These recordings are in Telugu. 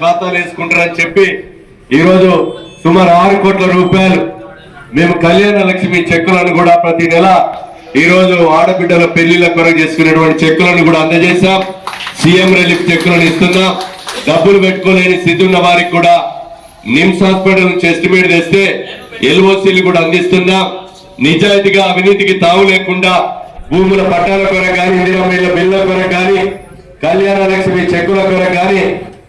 ఖాతాలు వేసుకుంటారని చెప్పి ఈరోజు సుమారు ఆరు కోట్ల రూపాయలు మేము కళ్యాణ లక్ష్మి చెక్కులను కూడా ప్రతి నెల ఈ రోజు ఆడబిడ్డల పెళ్ళిళ్ళ కొరకు చేసుకునేటువంటి చెక్కులను కూడా అందజేశాం. సీఎం రిలీఫ్ చెక్కులను ఇస్తున్నాం. డబ్బులు పెట్టుకోలేని స్థితి ఉన్న వారికి కూడా నిమ్స్ హాస్పిటల్ నుంచి ఎస్టిమేట్ తెస్తే ఎల్ఓసీలు కూడా అందిస్తున్నాం. నిజాయితీగా అవినీతికి తావు లేకుండా భూముల పట్టాల కొరకు కానీ ఇందిరా మిల్ల బిల్ల కొరకు కానీ కళ్యాణ లక్ష్మి చెక్కుల కొరకు కానీ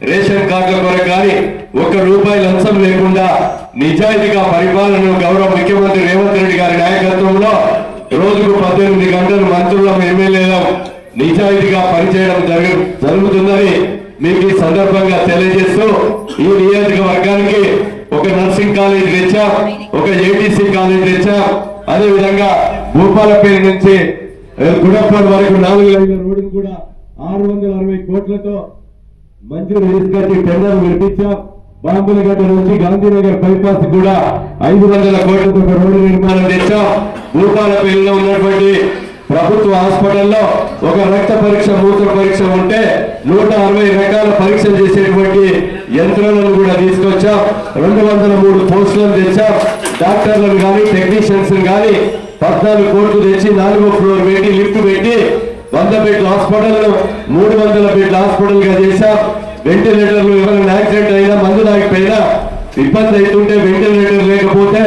రేషన్ కార్డుల కొరకు కానీ ఒక్క రూపాయి లంచం లేకుండా నిజాయితీగా పరిపాలనను గౌరవ ముఖ్యమంత్రి రేవంత్ రెడ్డి గారి నాయకత్వంలో రోజుకు పద్దెనిమిది గంటలు మంత్రులం ఎమ్మెల్యేలం నిజాయితీగా పనిచేయడం జరుగు జరుగుతుందని మీకు ఈ సందర్భంగా తెలియజేస్తూ ఈ నియోజకవర్గానికి ఒక నర్సింగ్ కాలేజ్ తెచ్చాం ఒక ఏటీసీ కాలేజ్ తెచ్చాం. అదే విధంగా భూపాలపల్లి నుంచి గుడప్పటి వరకు నాలుగు లైన్ల రోడ్డును కూడా ఆరు వందల అరవై కోట్లతో మంజూరు తీసుకొచ్చి టెండర్ విడిపించాం బాంబులగడ్డ నుంచి గాంధీనగర్ బైపాస్ కూడా ఐదు వందల కోట్లతో రోడ్డు నిర్మాణం తెచ్చాం భూపాలపల్లిలో ఉన్నటువంటి ప్రభుత్వ హాస్పిటల్లో ఒక రక్త పరీక్ష మూత్ర పరీక్ష ఉంటే నూట అరవై రకాల పరీక్షలు చేసేటువంటి యంత్రాలను కూడా తీసుకొచ్చాం. రెండు వందల మూడు పోస్టులను తెచ్చాం. డాక్టర్లను కానీ టెక్నీషియన్స్ కానీ పద్నాలుగు కోట్లు తెచ్చి నాలుగో ఫ్లోర్ పెట్టి లిఫ్ట్ పెట్టి వంద బెడ్ల హాస్పిటల్ మూడు వందల బెడ్ల హాస్పిటల్గా చేశాం. వెంటిలేటర్లు ఎవరైనా యాక్సిడెంట్ అయినా మందు తాగిపోయినా ఇబ్బంది అవుతుంటే వెంటిలేటర్ లేకపోతే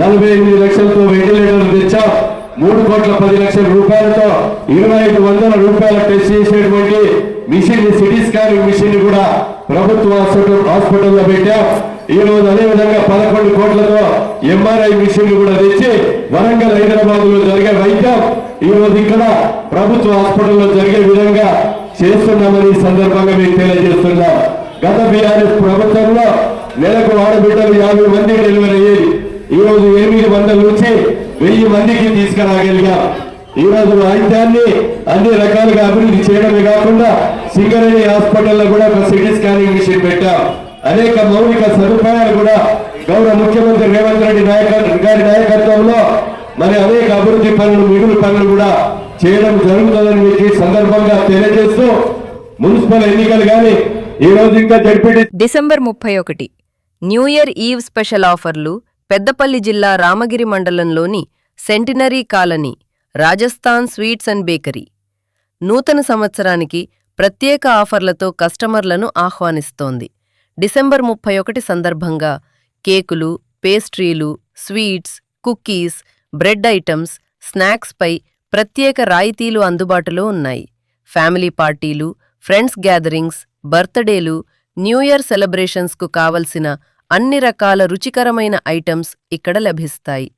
నలభై ఎనిమిది లక్షలతో వెంటిలేటర్లు తెచ్చాం. మూడు కోట్ల పది లక్షల రూపాయలతో ఇరవై ఐదు వందల రూపాయల టెస్ట్ చేసేటువంటి మిషన్ సిటీ స్కానింగ్ మిషన్ కూడా ప్రభుత్వ హాస్పిటల్ హాస్పిటల్లో పెట్టాం. ఈ రోజు అదే విధంగా పదకొండు కోట్లతో ఎంఆర్ఐ మిషన్ కూడా తెచ్చి వరంగల్ హైదరాబాద్లో జరిగే వైద్యం. ఈ రోజు ఇక్కడ ప్రభుత్వ హాస్పిటల్లో జరిగే విధంగా చేస్తున్నామని ఈ సందర్భంగా మీకు తెలియజేస్తున్నాం. గత బీఆర్ఎస్ ప్రభుత్వంలో నెలకు ఆడబిడ్డలు యాభై మంది డెలివరీ అయ్యేది. ఈ రోజు ఎనిమిది వందల నుంచి వెయ్యి మందికి తీసుకురాగలిగాం. ఈ రోజు వైద్యాన్ని అన్ని రకాలుగా అభివృద్ధి చేయడమే కాకుండా సింగరేణి హాస్పిటల్లో కూడా ఒక సిటీ స్కానింగ్ మిషన్ పెట్టాం. అనేక మౌలిక సదుపాయాలు కూడా గౌరవ ముఖ్యమంత్రి రేవంత్ రెడ్డి నాయక గారి నాయకత్వంలో మరి అనేక అభివృద్ధి పనులు మిగులు పనులు కూడా చేయడం జరుగుతుందని మీకు ఈ సందర్భంగా తెలియజేస్తూ మున్సిపల్ ఎన్నికలు కానీ ఈ రోజు ఇంకా జరిపేది డిసెంబర్ ముప్పై ఒకటి న్యూ ఇయర్ ఈవ్ స్పెషల్ ఆఫర్లు పెద్దపల్లి జిల్లా రామగిరి మండలంలోని centenary colony Rajasthan sweets and bakery. నూతన సంవత్సరానికి ప్రత్యేక ఆఫర్లతో కస్టమర్లను ఆహ్వానిస్తోంది. డిసెంబర్ ముప్పై ఒకటి సందర్భంగా కేకులు పేస్ట్రీలు స్వీట్స్ కుక్కీస్ బ్రెడ్ ఐటమ్స్ స్నాక్స్పై ప్రత్యేక రాయితీలు అందుబాటులో ఉన్నాయి. ఫ్యామిలీ పార్టీలు ఫ్రెండ్స్ గ్యాదరింగ్స్ బర్త్డేలు న్యూ ఇయర్ సెలబ్రేషన్స్కు కావలసిన అన్ని రకాల రుచికరమైన ఐటమ్స్ ఇక్కడ లభిస్తాయి.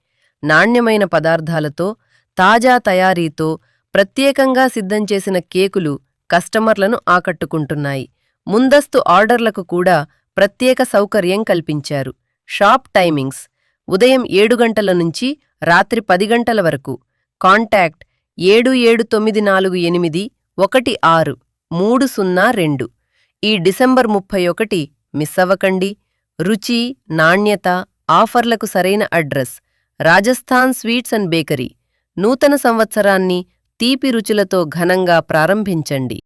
నాణ్యమైన పదార్థాలతో తాజా తయారీతో ప్రత్యేకంగా సిద్ధం చేసిన కేకులు కస్టమర్లను ఆకట్టుకుంటున్నాయి. ముందస్తు ఆర్డర్లకు కూడా ప్రత్యేక సౌకర్యం కల్పించారు. షాప్ టైమింగ్స్ ఉదయం ఏడు గంటల నుంచి రాత్రి పది గంటల వరకు. కాంటాక్ట్ ఏడు ఏడు తొమ్మిది నాలుగు ఎనిమిది ఒకటి ఆరు మూడు సున్నా రెండు. ఈ డిసెంబర్ ముప్పై ఒకటి మిస్ అవ్వకండి. రుచి నాణ్యత ఆఫర్లకు సరైన address Rajasthan sweets and bakery. నూతన సంవత్సరాన్ని తీపి రుచులతో ఘనంగా ప్రారంభించండి.